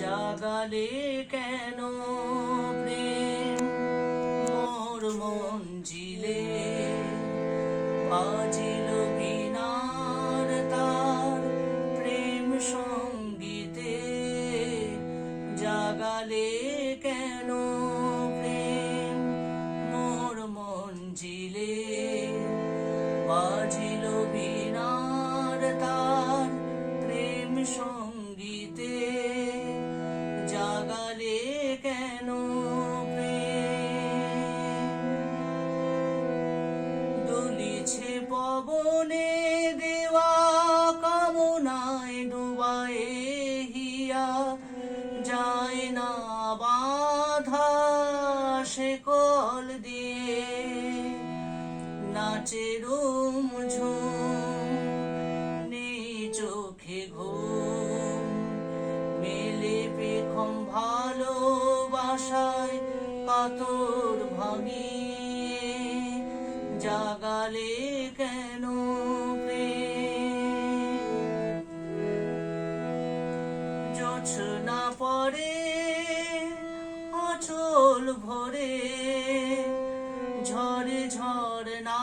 জাগালে কেন প্রেম? মোর মন জিলে, বাজিল বিনার তার। প্রেম সঙ্গীতে জাগালে কেন প্রেম? মোর মন জিলে দুলিছে দেওয়া কামনায় ডুবায়ে হিয়া। যায় না বাধা সে কল দিয়ে। নাচের ঝুম, নেই চোখে ঘুম। মেলে পেখম ভালোবাসায় কাতর ভাঙিয়ে জাগালে কেন জোছনা পরে অচল ভরে ঝরে ঝরে না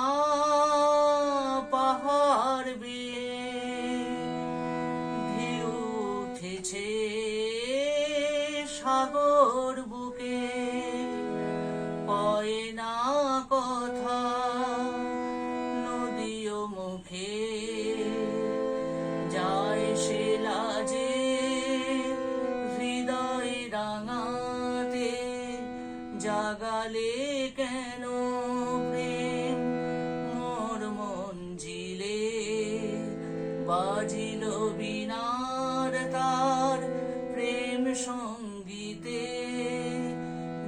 পাহাড় বেয়ে। উঠেছে সাগর বুকে কয় না কথা। জাগালে কেন প্রেম? মোর মন জিলে বাজিল বিনার তার প্রেম সঙ্গীতে।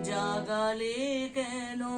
জাগালে কেন